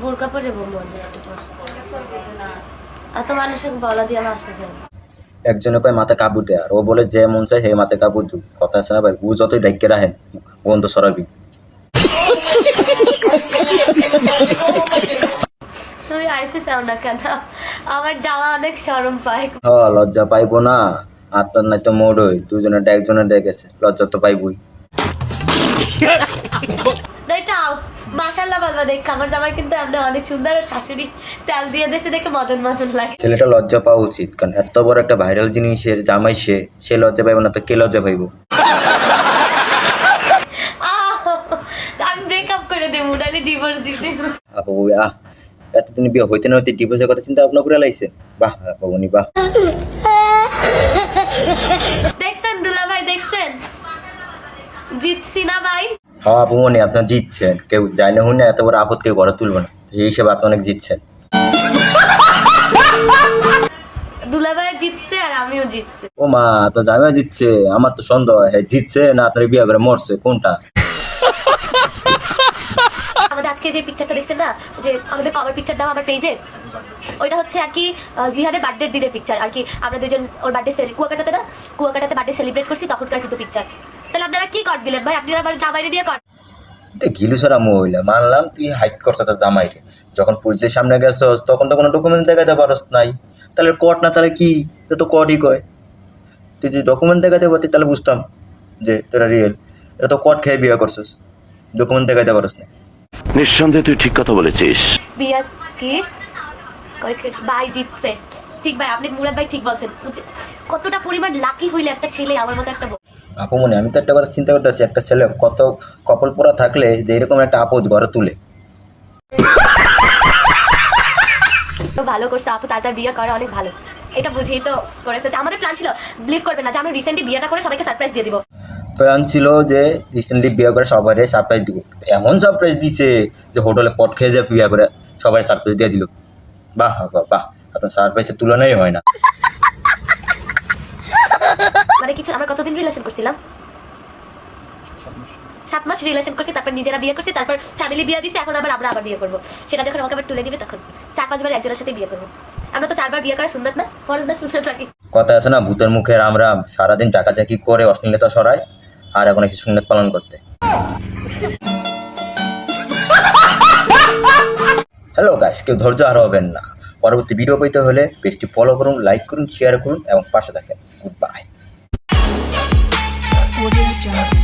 বোরকা পরে বলব এত মানুষের বলা দিয়ে আমার আসা যায় একজনে কয় মাথা কাবু দেয় আর ও বলে যে মন চায় হে মাথা কাবু দু। কথা আছে না ভাই? ও যতই ডাইকে রাখেন গন্ধ সরাবি তুমি আইতে চাও না কেন? আমার যাওয়া অনেক শরম পায়। হ লজ্জা পাইবো না। আপনার নাই তো মোড়ই। দুজনের একজনের দেখেছে। লজ্জা তো পাইবই। দেখাও মাসাল্লাহ বাবা দেখ আমার জামাই কিন্তু আমরা অনেক সুন্দর শাশুড়ি তেল দিয়ে দিয়েছে দেখে মদন মদন লাগে। ছেলেটা লজ্জা পাওয়া উচিত কারণ এত বড় একটা ভাইরাল জিনিসের জামাই সে সে লজ্জা পাইবো না তো কে লজ্জা পাইবো? আহ, আমি ব্রেকআপ করে দেবো নাহলে ডিভোর্স দিতে আপু আহ এতদিন বিয়ে হইতে না হইতে ডিভোর্সের কথা চিন্তা ভাবনা করে লাইছে। বাহ বাবুনি বাহ। দেখছেন দুলা ভাই দেখছেন? জিতছি না ভাই। আপু মনে আপনার জিতছেন। কেউ যায় না হুন না এত বড় আপদ কেউ ঘরে তুলবে না। তো এই হিসেবে আপনি অনেক জিতছেন। দুলা ভাই জিতছে আর আমিও জিতছি। ও মা আপনার জামাই জিতছে আমার তো সন্দেহ। হয় জিতছে না আপনার বিয়ে করে মরছে? কোনটা? আমাদের আজকে যে পিকচারটা দেখছেন না যে আমাদের কভার পিকচার দাও আমার পেজে ওইটা হচ্ছে আর কি জিহাদের বার্থডে দিনের পিকচার আর কি আমরা দুজন ওর বার্থডে কুয়াকাটাতে না কুয়াকাটাতে বার্থডে সেলিব্রেট করছি তখনকার কিন্তু পিকচার তাহলে আপনারা কি কর দিলেন ভাই? আপনারা আমার জামাইরে নিয়ে কর। এটা গিলু সারা মহিলা মানলাম তুই হাইট করছ তোর জামাই রে যখন পুলিশের সামনে গেছস তখন তো কোনো ডকুমেন্ট দেখাতে পারস নাই। তাহলে কট না তাহলে কি? তো কটই কয়। তুই যদি ডকুমেন্ট দেখাতে পারতি তাহলে বুঝতাম যে তোরা রিয়েল এটা তো কট খেয়ে বিয়ে করছস। ডকুমেন্ট দেখাতে পারস না নিঃসন্দেহে তুই ঠিক কথা বলেছিস। বিয়া কে- ভাই জিতছে। ঠিক ভাই আপনি মুরাদ ভাই ঠিক বলছেন। কতটা পরিমাণ লাকি হইলে একটা ছেলে আমার মতো একটা বউ। আপু মনে আমি তো একটা কথা চিন্তা করতেছি একটা ছেলে কত কপল পরা থাকলে যে এরকম একটা আপদ ঘরে তুলে। ভালো করছে আপু তাড়াতাড়ি বিয়ে করা অনেক ভালো। এটা বুঝেই তো করে ফেলছে। আমাদের প্ল্যান ছিল বিলিভ করবে না যে আমরা রিসেন্টলি বিয়েটা করে সবাইকে সারপ্রাইজ দিয়ে দিব। প্ল্যান ছিল যে রিসেন্টলি বিয়ে করে সবাই সারপ্রাইজ দিব। এমন সারপ্রাইজ দিছে যে হোটেলে কট খেয়ে যায় বিয়ে করে সবাই সারপ্রাইজ দিয়ে দিল। বাহ বাহ বাহ আপনার সারপ্রাইজের তুলনাই হয় না। মানে কিছু আমরা কতদিন রিলেশন করছিলাম? সাত মাস রিলেশন করছি, তারপর নিজেরা বিয়ে করছি, তারপর ফ্যামিলি বিয়ে দিছি, এখন আবার আমরা আবার বিয়ে করব। সেটা যখন আমাকে তুলে দিবে তখন। চার পাঁচবার একজনের সাথে বিয়ে করব। আমরা তো চারবার বিয়ে করা সুন্দর না? ফরজ না সুন্দর নাকি? কথা আছে না, ভূতের মুখের আমরা সারাদিন চাকাচাকি করে অশ্লীলতা সরাই আর এখন এসে সুন্নত পালন করতে। হ্যালো গাইস কেউ ধৈর্য আর হবেন না। পরবর্তী ভিডিও পেতে হলে পেজটি ফলো করুন লাইক করুন শেয়ার করুন এবং পাশে থাকেন। Good bye will be just